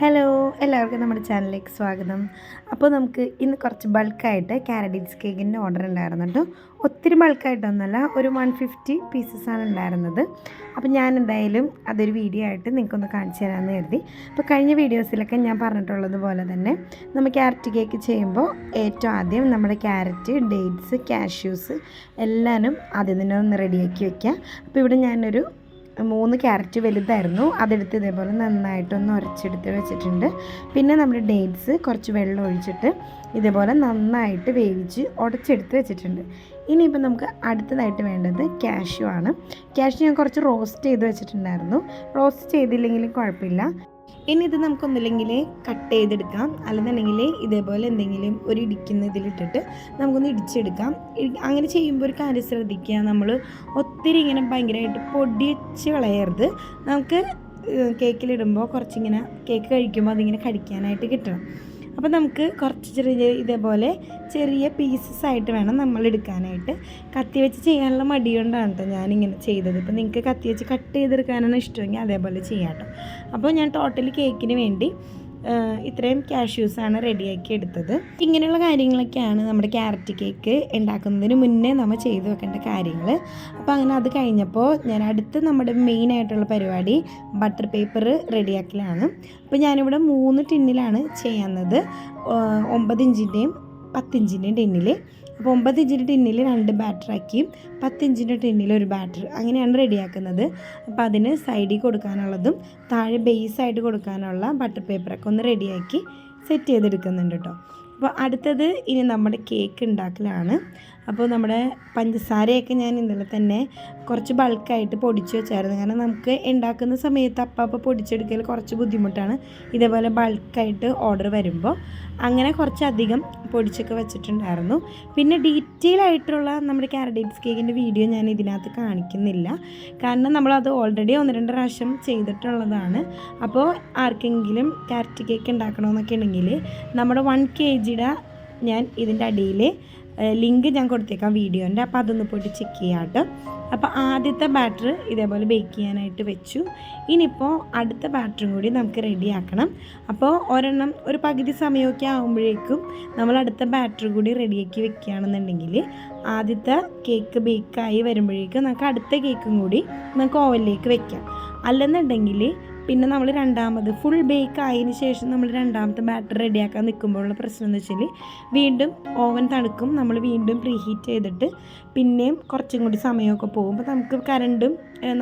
Hello എല്ലാവർക്കും നമ്മുടെ ചാനലിലേക്ക് സ്വാഗതം. അപ്പോൾ നമുക്ക് ഇന്ന് കുറച്ച് ബൾക്കായിട്ട് കാരഡീസ് കേക്കിന്റെ ഓർഡർ ഉണ്ടായിരുന്നു കേട്ടോ. ഒത്തിരി ബൾക്കായിട്ടൊന്നുമല്ല ഒരു വൺ ഫിഫ്റ്റി പീസസാണ് ഉണ്ടായിരുന്നത്. അപ്പോൾ ഞാൻ എന്തായാലും അതൊരു വീഡിയോ ആയിട്ട് നിങ്ങൾക്കൊന്ന് കാണിച്ചു തരാമെന്ന് കരുതി. അപ്പോൾ കഴിഞ്ഞ വീഡിയോസിലൊക്കെ ഞാൻ പറഞ്ഞിട്ടുള്ളത് പോലെ തന്നെ നമ്മൾ ക്യാരറ്റ് കേക്ക് ചെയ്യുമ്പോൾ ഏറ്റവും ആദ്യം നമ്മുടെ ക്യാരറ്റ് ഡേറ്റ്സ് കാഷ്യൂസ് എല്ലാനും ആദ്യം തന്നെ ഒന്ന് റെഡിയാക്കി വയ്ക്കുക അപ്പോൾ ഇവിടെ ഞാനൊരു മൂന്ന് ക്യാരറ്റ് വലുതായിരുന്നു. അതെടുത്ത് ഇതേപോലെ നന്നായിട്ടൊന്ന് ഉരച്ചെടുത്ത് വെച്ചിട്ടുണ്ട്. പിന്നെ നമ്മുടെ ഡേറ്റ്സ് കുറച്ച് വെള്ളം ഒഴിച്ചിട്ട് ഇതേപോലെ നന്നായിട്ട് വേവിച്ച് ഉടച്ചെടുത്ത് വെച്ചിട്ടുണ്ട്. ഇനിയിപ്പോൾ നമുക്ക് അടുത്തതായിട്ട് വേണ്ടത് കാഷ്യൂ ആണ്. കാഷ്യൂ ഞാൻ കുറച്ച് റോസ്റ്റ് ചെയ്ത് വെച്ചിട്ടുണ്ടായിരുന്നു. റോസ്റ്റ് ചെയ്തില്ലെങ്കിലും കുഴപ്പമില്ല. ഇനി ഇത് നമുക്കൊന്നില്ലെങ്കിൽ കട്ട് ചെയ്തെടുക്കാം. അല്ലെന്നുണ്ടെങ്കിൽ ഇതേപോലെ എന്തെങ്കിലും ഒരു ഇടിക്കുന്ന ഇതിലിട്ടിട്ട് നമുക്കൊന്ന് ഇടിച്ചെടുക്കാം. അങ്ങനെ ചെയ്യുമ്പോൾ ഒരു കാര്യം ശ്രദ്ധിക്കുക. നമ്മൾ ഒത്തിരി ഇങ്ങനെ ഭയങ്കരമായിട്ട് പൊടിച്ച് കളയരുത്. നമുക്ക് കേക്കിലിടുമ്പോൾ കുറച്ചിങ്ങനെ കേക്ക് കഴിക്കുമ്പോൾ അതിങ്ങനെ കടിക്കാനായിട്ട് കിട്ടണം. അപ്പോൾ നമുക്ക് കുറച്ച് ചെറിയ ഇതേപോലെ ചെറിയ പീസസ് ആയിട്ട് വേണം നമ്മൾ എടുക്കാനായിട്ട്. കത്തി വെച്ച് ചെയ്യാനുള്ള മടി കൊണ്ടാണ് കേട്ടോ ഞാനിങ്ങനെ ചെയ്തത്. ഇപ്പോൾ നിങ്ങൾക്ക് കത്തി വെച്ച് കട്ട് ചെയ്തെടുക്കാനാണ് ഇഷ്ടമെങ്കിൽ അതേപോലെ ചെയ്യാം കേട്ടോ അപ്പോൾ ഞാൻ ടോട്ടലി കേക്കിന് വേണ്ടി ഇത്രയും കാഷ്യൂസാണ് റെഡിയാക്കി എടുത്തത്. ഇങ്ങനെയുള്ള കാര്യങ്ങളൊക്കെയാണ് നമ്മുടെ ക്യാരറ്റ് കേക്ക് ഉണ്ടാക്കുന്നതിന് മുന്നേ നമ്മൾ ചെയ്തു വെക്കേണ്ട കാര്യങ്ങൾ. അപ്പോൾ അങ്ങനെ അത് കഴിഞ്ഞപ്പോൾ ഞാൻ അടുത്ത് നമ്മുടെ മെയിൻ ആയിട്ടുള്ള പരിപാടി ബട്ടർ പേപ്പർ റെഡിയാക്കലാണ് അപ്പോൾ ഞാനിവിടെ മൂന്ന് ടിന്നിലാണ് ചെയ്യുന്നത്. ഒമ്പത് ഇഞ്ചിന്റെയും പത്തിഞ്ചിന്റെയും ടിന്നിൽ. അപ്പോൾ ഒമ്പത് ഇഞ്ചിന്റെ ടിന്നിൽ രണ്ട് ബാറ്ററാക്കിയും പത്തിഞ്ചിന്റെ ടിന്നിൽ ഒരു ബാറ്റർ അങ്ങനെയാണ് റെഡിയാക്കുന്നത്. അപ്പോൾ അതിന് സൈഡിൽ കൊടുക്കാനുള്ളതും താഴെ ബേസായിട്ട് കൊടുക്കാനുള്ള ബട്ടർ പേപ്പറൊക്കെ ഒന്ന് റെഡിയാക്കി സെറ്റ് ചെയ്തെടുക്കുന്നുണ്ട് കേട്ടോ. അപ്പോൾ അടുത്തത് ഇനി നമ്മുടെ കേക്ക് ഉണ്ടാക്കലാണ് അപ്പോൾ നമ്മുടെ പഞ്ചസാരയൊക്കെ ഞാൻ ഇന്നലെ തന്നെ കുറച്ച് ബൾക്കായിട്ട് പൊടിച്ച് വെച്ചായിരുന്നു. കാരണം നമുക്ക് ഉണ്ടാക്കുന്ന സമയത്ത് അപ്പം പൊടിച്ചെടുക്കൽ കുറച്ച് ബുദ്ധിമുട്ടാണ്. ഇതേപോലെ ബൾക്കായിട്ട് ഓർഡർ വരുമ്പോൾ അങ്ങനെ കുറച്ചധികം പൊടിച്ചൊക്കെ വെച്ചിട്ടുണ്ടായിരുന്നു. പിന്നെ ഡീറ്റെയിൽ ആയിട്ടുള്ള നമ്മുടെ കാരഡേറ്റ്സ് കേക്കിന്റെ വീഡിയോ ഞാൻ ഇതിനകത്ത് കാണിക്കുന്നില്ല. കാരണം നമ്മളത് ഓൾറെഡി ഒന്ന് രണ്ട് പ്രാവശ്യം ചെയ്തിട്ടുള്ളതാണ്. അപ്പോൾ ആർക്കെങ്കിലും ക്യാരറ്റ് കേക്ക് ഉണ്ടാക്കണമെന്നൊക്കെ ഉണ്ടെങ്കിൽ നമ്മുടെ വൺ കെ ജിയുടെ ഞാൻ ഇതിന്റെ അടിയിൽ ലിങ്ക് ഞാൻ കൊടുത്തേക്കാം വീഡിയോന്റെ. അപ്പോൾ അതൊന്ന് പോയിട്ട് ചെക്ക് ചെയ്യാം കേട്ടോ അപ്പോൾ ആദ്യത്തെ ബാറ്റർ ഇതേപോലെ ബേക്ക് ചെയ്യാനായിട്ട് വെച്ചു. ഇനിയിപ്പോൾ അടുത്ത ബാറ്ററും കൂടി നമുക്ക് റെഡിയാക്കണം അപ്പോൾ ഒരെണ്ണം ഒരു പകുതി സമയമൊക്കെ ആകുമ്പോഴേക്കും നമ്മൾ അടുത്ത ബാറ്റർ കൂടി റെഡിയാക്കി വെക്കുകയാണെന്നുണ്ടെങ്കിൽ ആദ്യത്തെ കേക്ക് ബേക്കായി വരുമ്പോഴേക്കും നമുക്ക് അടുത്ത കേക്കും കൂടി നമുക്ക് ഓവനിലേക്ക് വെക്കാം. അല്ലെന്നുണ്ടെങ്കിൽ പിന്നെ നമ്മൾ രണ്ടാമത് ഫുൾ ബേക്ക് ആയതിന് ശേഷം നമ്മൾ രണ്ടാമത്തെ ബാറ്റർ റെഡിയാക്കാൻ നിൽക്കുമ്പോഴുള്ള പ്രശ്നം എന്ന് വെച്ചാൽ വീണ്ടും ഓവൻ തണുക്കും. നമ്മൾ വീണ്ടും പ്രീ ഹീറ്റ് ചെയ്തിട്ട് പിന്നെയും കുറച്ചും കൂടി സമയമൊക്കെ പോകും അപ്പോൾ നമുക്ക് കരണ്ടും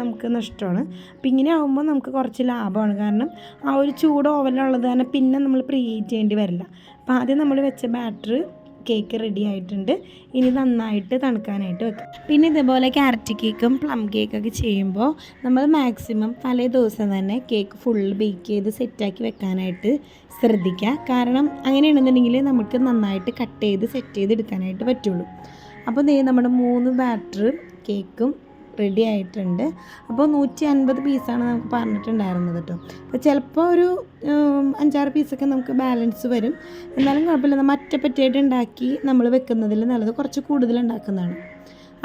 നമുക്ക് നഷ്ടമാണ്. അപ്പം ഇങ്ങനെ ആകുമ്പോൾ നമുക്ക് കുറച്ച് ലാഭമാണ്. കാരണം ആ ഒരു ചൂട് ഓവനിലുള്ളത് കാരണം പിന്നെ നമ്മൾ പ്രീഹീറ്റ് ചെയ്യേണ്ടി വരില്ല. അപ്പോൾ ആദ്യം നമ്മൾ വെച്ച ബാറ്റർ കേക്ക് റെഡി ആയിട്ടുണ്ട്. ഇനി നന്നായിട്ട് തണുക്കാനായിട്ട് വെക്കാം. പിന്നെ ഇതേപോലെ ക്യാരറ്റ് കേക്കും പ്ലം കേക്കൊക്കെ ചെയ്യുമ്പോൾ നമ്മൾ മാക്സിമം തലേ ദിവസം തന്നെ കേക്ക് ഫുൾ ബേക്ക് ചെയ്ത് സെറ്റാക്കി വെക്കാനായിട്ട് ശ്രദ്ധിക്കുക. കാരണം അങ്ങനെയാണെന്നുണ്ടെങ്കിൽ നമുക്ക് നന്നായിട്ട് കട്ട് ചെയ്ത് സെറ്റ് ചെയ്ത് എടുക്കാനായിട്ട് പറ്റുള്ളൂ. അപ്പോൾ നമ്മുടെ മൂന്ന് ബാറ്റർ കേക്കും റെഡി ആയിട്ടുണ്ട് അപ്പോൾ നൂറ്റി അൻപത് പീസാണ് നമുക്ക് പറഞ്ഞിട്ടുണ്ടായിരുന്നത് കേട്ടോ. അപ്പോൾ ചിലപ്പോൾ ഒരു അഞ്ചാറ് പീസൊക്കെ നമുക്ക് ബാലൻസ് വരും. എന്നാലും കുഴപ്പമില്ല. നമ്മൾ പറ്റിയായിട്ട് ഉണ്ടാക്കി നമ്മൾ വെക്കുന്നതിൽ നല്ലത് കുറച്ച് കൂടുതൽ ഉണ്ടാക്കുന്നതാണ്.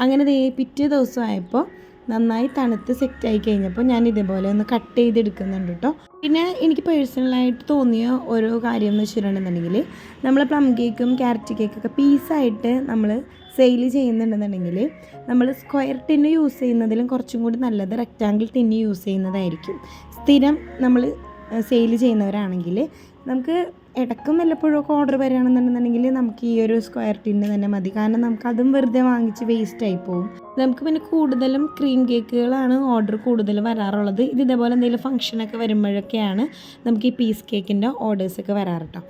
അങ്ങനെ പിറ്റേ ദിവസമായപ്പോൾ നന്നായി തണുത്ത് സെറ്റ് ആയി കഴിഞ്ഞപ്പോൾ ഞാൻ ഇതേപോലെ ഒന്ന് കട്ട് ചെയ്തെടുക്കുന്നുണ്ട് കേട്ടോ. പിന്നെ എനിക്ക് പേഴ്സണലായിട്ട് തോന്നിയ ഓരോ കാര്യം എന്ന് വെച്ചിട്ടുണ്ടെന്നുണ്ടെങ്കിൽ നമ്മൾ പ്ലം കേക്കും ക്യാരറ്റ് കേക്കൊക്കെ പീസായിട്ട് നമ്മൾ സെയിൽ ചെയ്യുന്നുണ്ടെന്നുണ്ടെങ്കിൽ നമ്മൾ സ്ക്വയർ ടിന്ന് യൂസ് ചെയ്യുന്നതിലും കുറച്ചും കൂടി നല്ലത് റെക്റ്റാങ്കിൾ ടിന്ന് യൂസ് ചെയ്യുന്നതായിരിക്കും. സ്ഥിരം നമ്മൾ സെയിൽ ചെയ്യുന്നവരാണെങ്കിൽ നമുക്ക് ഇടയ്ക്കും വല്ലപ്പോഴൊക്കെ ഓർഡർ വരികയാണെന്നുണ്ടെന്നുണ്ടെങ്കിൽ നമുക്ക് ഈ ഒരു സ്ക്വയർ ടിന്ന് തന്നെ മതി. കാരണം നമുക്ക് അതും വെറുതെ വാങ്ങിച്ച് വേസ്റ്റ് ആയി പോകും നമുക്ക് പിന്നെ കൂടുതലും ക്രീം കേക്കുകളാണ് ഓർഡർ കൂടുതൽ വരാറുള്ളത്. ഇത് ഇതേപോലെ എന്തെങ്കിലും ഫംഗ്ഷനൊക്കെ വരുമ്പോഴൊക്കെയാണ് നമുക്ക് ഈ പീസ് കേക്കിന്റെ ഓർഡേഴ്സൊക്കെ വരാറ്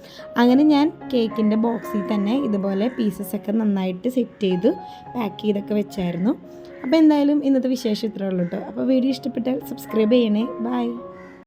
അങ്ങനെ ഞാൻ കേക്കിന്റെ ബോക്സിൽ തന്നെ ഇതുപോലെ പീസസ് ഒക്കെ നന്നായിട്ട് സെറ്റ് ചെയ്ത് പാക്ക് ചെയ്തൊക്കെ വെച്ചായിരുന്നു. അപ്പോൾ എന്തായാലും ഇന്നത്തെ വിശേഷം ഇത്രയുള്ളൂ കേട്ടോ അപ്പോൾ വീഡിയോ ഇഷ്ടപ്പെട്ടാൽ സബ്സ്ക്രൈബ് ചെയ്യണേ. ബൈ